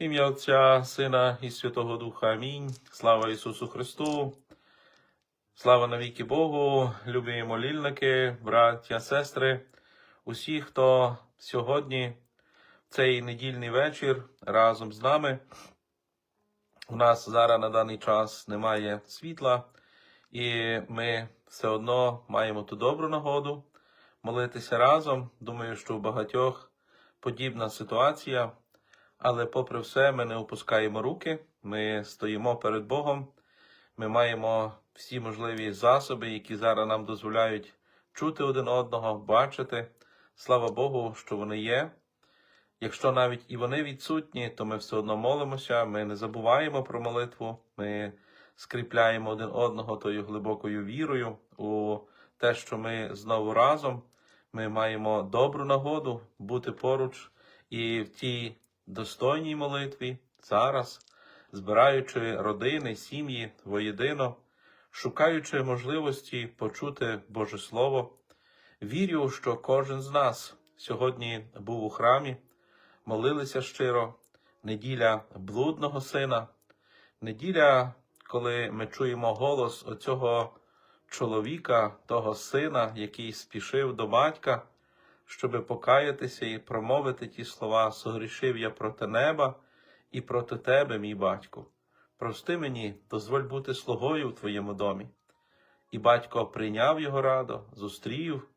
Ім'я Отця, Сина і Святого Духа. Амінь. Слава Ісусу Христу. Слава навіки Богу, любі молільники, браття, сестри, усі, хто сьогодні, в цей недільний вечір, разом з нами. У нас зараз на даний час немає світла, і ми все одно маємо ту добру нагоду молитися разом. Думаю, що у багатьох подібна ситуація. Але, попри все, ми не опускаємо руки, ми стоїмо перед Богом, ми маємо всі можливі засоби, які зараз нам дозволяють чути один одного, бачити. Слава Богу, що вони є. Якщо навіть і вони відсутні, то ми все одно молимося, ми не забуваємо про молитву, ми скріпляємо один одного тою глибокою вірою у те, що ми знову разом. Ми маємо добру нагоду бути поруч і в тій достойній молитві зараз, збираючи родини, сім'ї воєдино, шукаючи можливості почути Боже Слово. Вірю, що кожен з нас сьогодні був у храмі, молилися щиро, неділя блудного сина, неділя, коли ми чуємо голос оцього чоловіка, того сина, який спішив до батька, щоби покаятися і промовити ті слова, согрішив я проти неба і проти тебе, мій батьку. Прости мені, дозволь бути слугою в твоєму домі. І батько прийняв його радо, зустрів,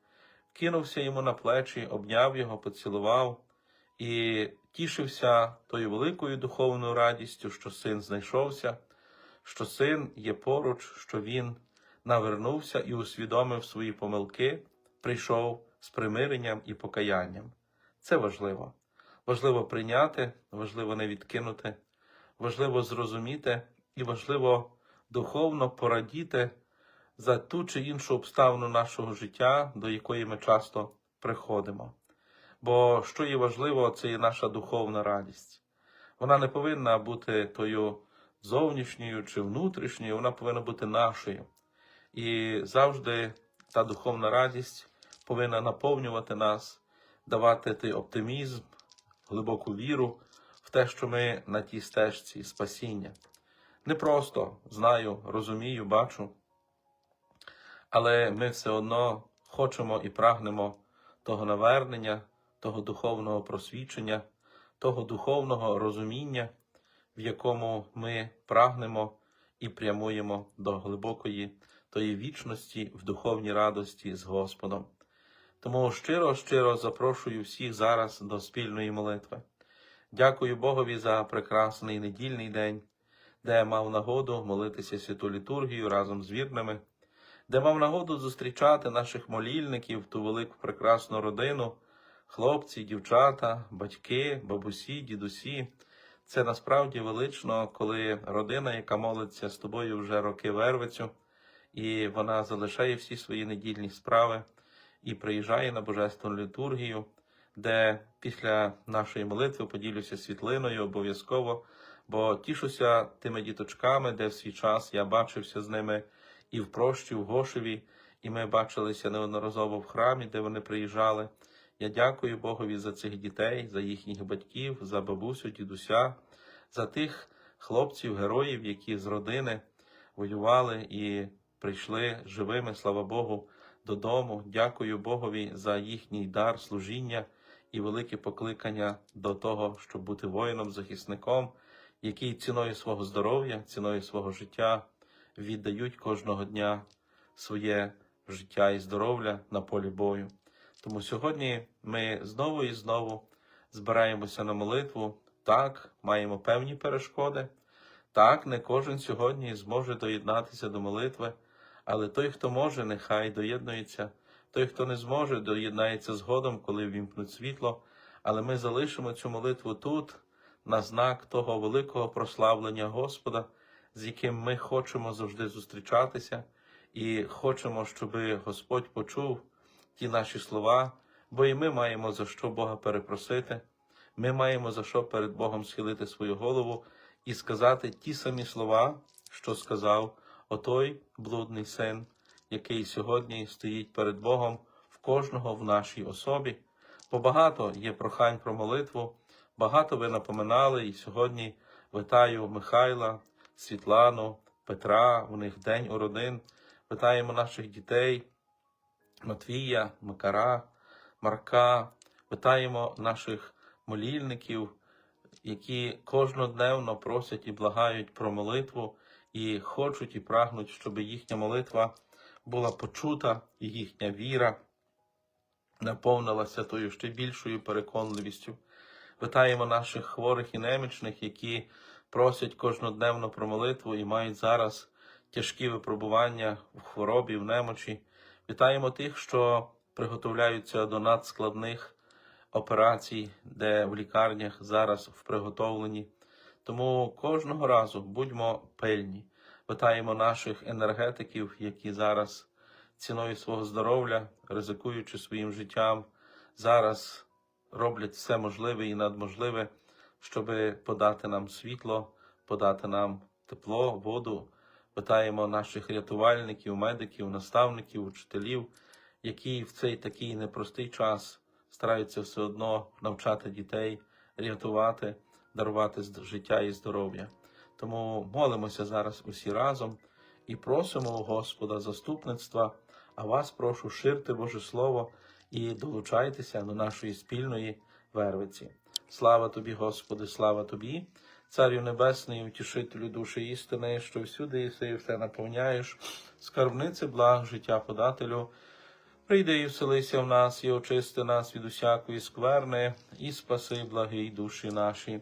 кинувся йому на плечі, обняв його, поцілував і тішився тою великою духовною радістю, що син знайшовся, що син є поруч, що він навернувся і усвідомив свої помилки, прийшов з примиренням і покаянням. Це важливо. Важливо прийняти, важливо не відкинути, важливо зрозуміти і важливо духовно порадіти за ту чи іншу обставину нашого життя, до якої ми часто приходимо. Бо що є важливо, це є наша духовна радість. Вона не повинна бути тою зовнішньою чи внутрішньою, вона повинна бути нашою. І завжди та духовна радість повинна наповнювати нас, давати той оптимізм, глибоку віру в те, що ми на тій стежці спасіння. Не просто знаю, розумію, бачу, але ми все одно хочемо і прагнемо того навернення, того духовного просвічення, того духовного розуміння, в якому ми прагнемо і прямуємо до глибокої тої вічності в духовній радості з Господом. Тому щиро, щиро запрошую всіх зараз до спільної молитви. Дякую Богові за прекрасний недільний день, де я мав нагоду молитися святу літургію разом з вірними, де мав нагоду зустрічати наших молільників, ту велику прекрасну родину, хлопці, дівчата, батьки, бабусі, дідусі. Це насправді велично, коли родина, яка молиться з тобою вже роки вервицю, і вона залишає всі свої недільні справи і приїжджає на Божественну літургію, де після нашої молитви поділюся світлиною обов'язково, бо тішуся тими діточками, де в свій час я бачився з ними і в прощі, в Гошеві, і ми бачилися неодноразово в храмі, де вони приїжджали. Я дякую Богові за цих дітей, за їхніх батьків, за бабусю, дідуся, за тих хлопців, героїв, які з родини воювали і прийшли живими, слава Богу, додому. Дякую Богові за їхній дар служіння і велике покликання до того, щоб бути воїном-захисником, який ціною свого здоров'я, ціною свого життя віддають кожного дня своє життя і здоров'я на полі бою. Тому сьогодні ми знову і знову збираємося на молитву. Так, маємо певні перешкоди. Так, не кожен сьогодні зможе доєднатися до молитви, але той, хто може, нехай доєднується. Той, хто не зможе, доєднається згодом, коли ввімкнуть світло. Але ми залишимо цю молитву тут, на знак того великого прославлення Господа, з яким ми хочемо завжди зустрічатися, і хочемо, щоб Господь почув ті наші слова, бо і ми маємо за що Бога перепросити. Ми маємо за що перед Богом схилити свою голову і сказати ті самі слова, що сказав отой блудний син, який сьогодні стоїть перед Богом в кожного в нашій особі. Бо багато є прохань про молитву, Багато ви напоминали, і сьогодні вітаю Михайла, Світлану, Петра, у них день у родин. Вітаємо наших дітей, Матвія, Макара, Марка. Вітаємо наших молільників, які кожнодневно просять і благають про молитву, і хочуть і прагнуть, щоб їхня молитва була почута, і їхня віра наповнилася тою ще більшою переконливістю. Вітаємо наших хворих і немічних, які просять кожнодневно про молитву і мають зараз тяжкі випробування в хворобі, в немочі. Вітаємо тих, що приготовляються до надскладних операцій, де в лікарнях зараз в приготовленні. Тому кожного разу будьмо пильні. Вітаємо наших енергетиків, які зараз ціною свого здоров'я, ризикуючи своїм життям, зараз роблять все можливе і надможливе, щоб подати нам світло, подати нам тепло, воду. Питаємо наших рятувальників, медиків, наставників, учителів, які в цей такий непростий час стараються все одно навчати дітей, рятувати, дарувати життя і здоров'я. Тому молимося зараз усі разом і просимо у Господа заступництва, а вас прошу ширте Боже Слово і долучайтеся до нашої спільної вервиці. Слава тобі, Господи, слава тобі, Царю Небесний, утішителю душі істини, що всюди єси і все наповняєш, скарбниці благ, життя подателю. Прийди і вселися в нас, і очисти нас від усякої скверни, і спаси благий душі наші.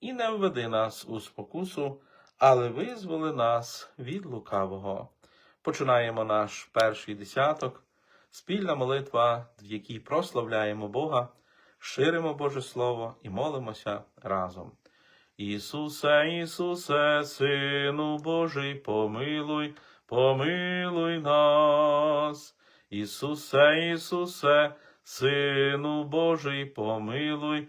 і не введи нас у спокусу, але визволи нас від лукавого. Починаємо наш перший десяток, спільна молитва, в якій прославляємо Бога, ширимо Боже Слово і молимося разом. Ісусе, Ісусе, Сину Божий, помилуй, помилуй нас. Ісусе, Ісусе, Сину Божий, помилуй,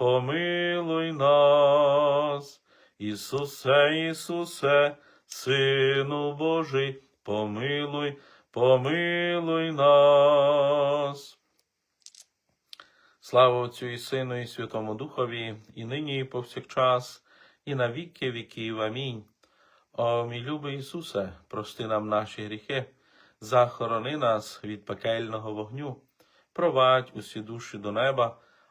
помилуй нас. Ісусе, Ісусе, Сину Божий, помилуй, помилуй нас. Слава Отцю і Сину, і Святому Духові, і нині, і повсякчас, і на віки віків. Амінь. О, мій любий Ісусе, прости нам наші гріхи, захорони нас від пекельного вогню, провадь усі душі до неба,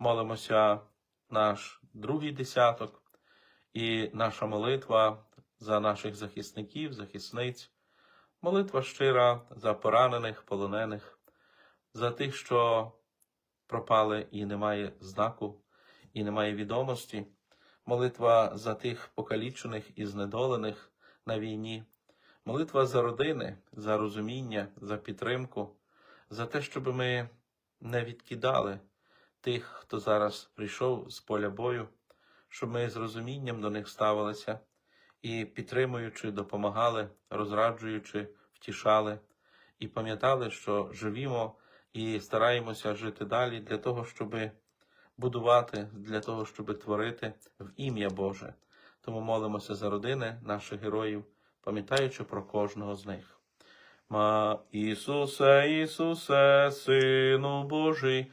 Молимося наш другий десяток і наша молитва за наших захисників, захисниць, молитва щира за поранених, полонених, за тих, що пропали і немає знаку, і немає відомості, молитва за тих покалічених і знедолених на війні, молитва за родини, за розуміння, за підтримку, за те, щоб ми не відкидали тих, хто зараз прийшов з поля бою, щоб ми з розумінням до них ставилися і підтримуючи, допомагали, розраджуючи, втішали, і пам'ятали, що живімо і стараємося жити далі для того, щоб будувати, для того, щоб творити в ім'я Боже. Тому молимося за родини наших героїв, пам'ятаючи про кожного з них. Ма Ісусе, Ісусе, Сину Божий,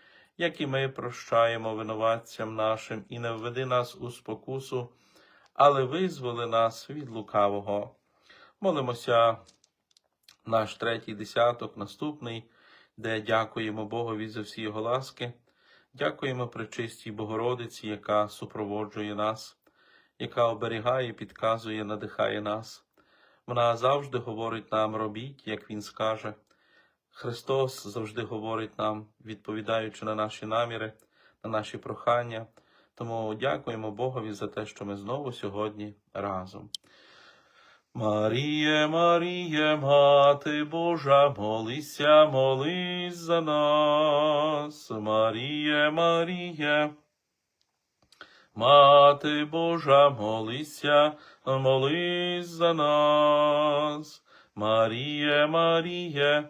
як і ми прощаємо винуватцям нашим, і не введи нас у спокусу, але визволи нас від лукавого. Молимося наш третій десяток, наступний, де дякуємо Богові за всі його ласки. Дякуємо Пречистій Богородиці, яка супроводжує нас, яка оберігає, підказує, надихає нас. Вона завжди говорить нам робіть, як Він скаже. Христос завжди говорить нам, відповідаючи на наші наміри, на наші прохання. Тому дякуємо Богові за те, що ми знову сьогодні разом. Маріє, Маріє, Мати Божа, молися, молись за нас. Маріє, Маріє, Мати Божа, молися, молись за нас. Маріє, Маріє,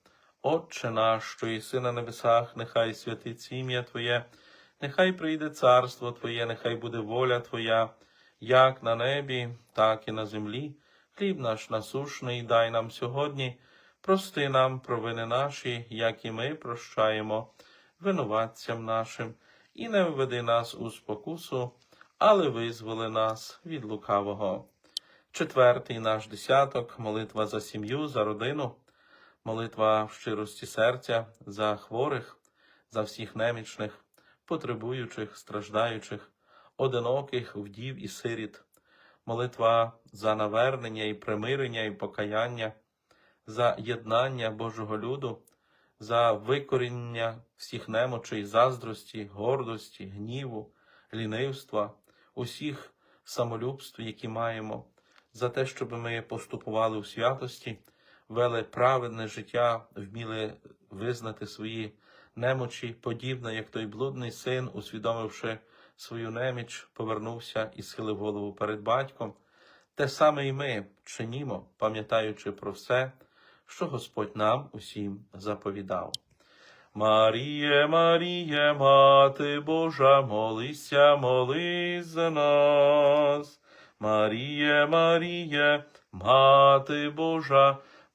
Отче наш, що єси на небесах, нехай святиться ім'я Твоє, нехай прийде царство Твоє, нехай буде воля Твоя, як на небі, так і на землі. Хліб наш насушний дай нам сьогодні, прости нам провини наші, як і ми прощаємо винуватцям нашим, і не введи нас у спокусу, але визволи нас від лукавого. Четвертий наш десяток, молитва за сім'ю, за родину, молитва в щирості серця за хворих, за всіх немічних, потребуючих, страждаючих, одиноких, вдів і сиріт, молитва за навернення і примирення і покаяння, за єднання Божого люду, за викоріння всіх немочей, заздрості, гордості, гніву, лінивства, усіх самолюбств, які маємо, за те, щоб ми поступували у святості, вели праведне життя, вміли визнати свої немочі, подібно, як той блудний син, усвідомивши свою неміч, повернувся і схилив голову перед батьком. Те саме і ми чинімо, пам'ятаючи про все, що Господь нам усім заповідав. Маріє, Маріє, Мати Божа, молися, молись за нас. Маріє, Маріє, Мати Божа,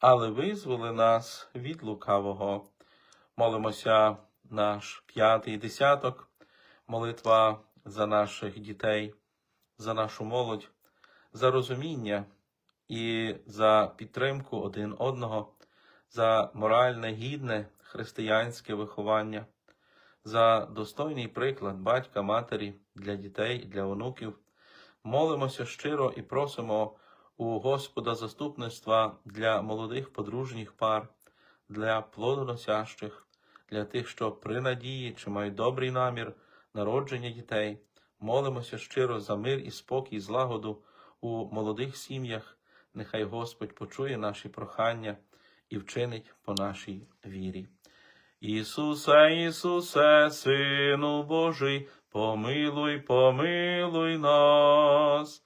але визволи нас від лукавого. Молимося наш п'ятий десяток, молитва за наших дітей, за нашу молодь, за розуміння і за підтримку один одного, за моральне, гідне християнське виховання, за достойний приклад батька, матері для дітей, для онуків. Молимося щиро і просимо у Господа заступництва для молодих подружніх пар, для плодоносящих, для тих, що при надії чи мають добрий намір народження дітей. Молимося щиро за мир і спокій, злагоду у молодих сім'ях. Нехай Господь почує наші прохання і вчинить по нашій вірі. Ісусе, Ісусе, Сину Божий, помилуй, помилуй нас.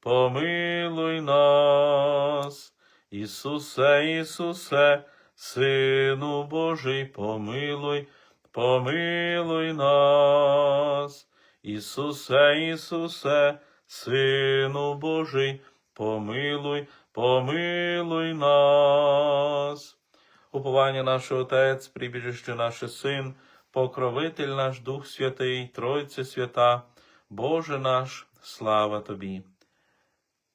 помилуй нас. Ісусе, Ісусе, Сину Божий, помилуй, помилуй нас. Ісусе, Ісусе, Сину Божий, помилуй, помилуй нас. Уповання наш Отець, прибіжище наше Син, покровитель наш Дух Святий, Тройце свята, Боже наш, слава Тобі.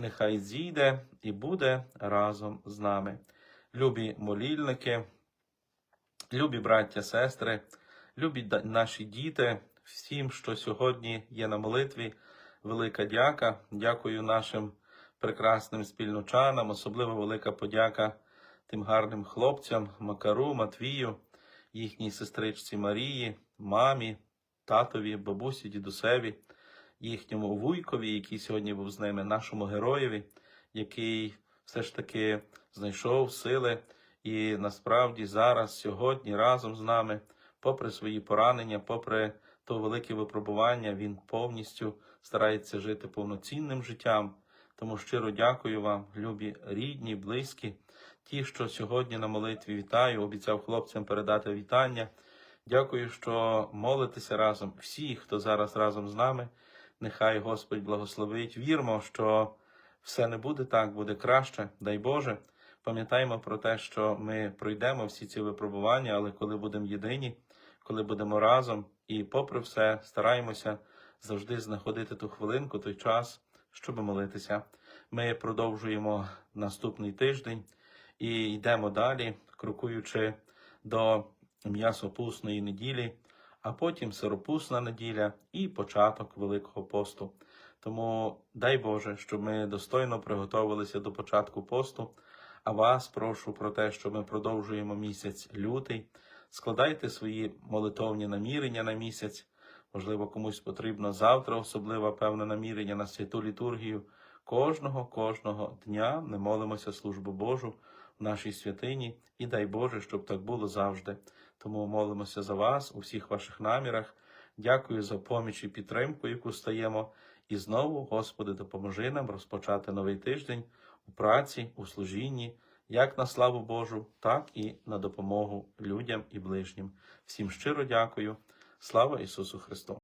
нехай зійде і буде разом з нами. Любі молільники, любі браття, сестри, любі наші діти, всім, що сьогодні є на молитві, велика дяка. Дякую нашим прекрасним спільночанам, особливо велика подяка тим гарним хлопцям Макару, Матвію, їхній сестричці Марії, мамі, татові, бабусі, дідусеві, їхньому вуйкові, який сьогодні був з ними, нашому героєві, який все ж таки знайшов сили і насправді зараз, сьогодні, разом з нами, попри свої поранення, попри то велике випробування, він повністю старається жити повноцінним життям. Тому щиро дякую вам, любі рідні, близькі, ті, що сьогодні на молитві вітаю, обіцяв хлопцям передати вітання. Дякую, що молитеся разом. Всі, хто зараз разом з нами, нехай Господь благословить. Вірмо, що все не буде так, буде краще. Дай Боже. Пам'ятаємо про те, що ми пройдемо всі ці випробування, але коли будемо єдині, коли будемо разом, і попри все стараємося завжди знаходити ту хвилинку, той час, щоб молитися. Ми продовжуємо наступний тиждень і йдемо далі, крокуючи до м'ясопусної неділі, а потім сиропусна неділя і початок Великого посту. Тому дай Боже, щоб ми достойно приготувалися до початку посту. А вас прошу про те, що ми продовжуємо місяць лютий. Складайте свої молитовні намірення на місяць. Можливо, комусь потрібно завтра особливе певне намірення на святу літургію. Кожного, кожного дня ми молимося службу Божу в нашій святині, і дай Боже, щоб так було завжди. Тому молимося за вас у всіх ваших намірах. Дякую за поміч і підтримку, яку стаємо. І знову, Господи, допоможи нам розпочати новий тиждень у праці, у служінні, як на славу Божу, так і на допомогу людям і ближнім. Всім щиро дякую. Слава Ісусу Христу!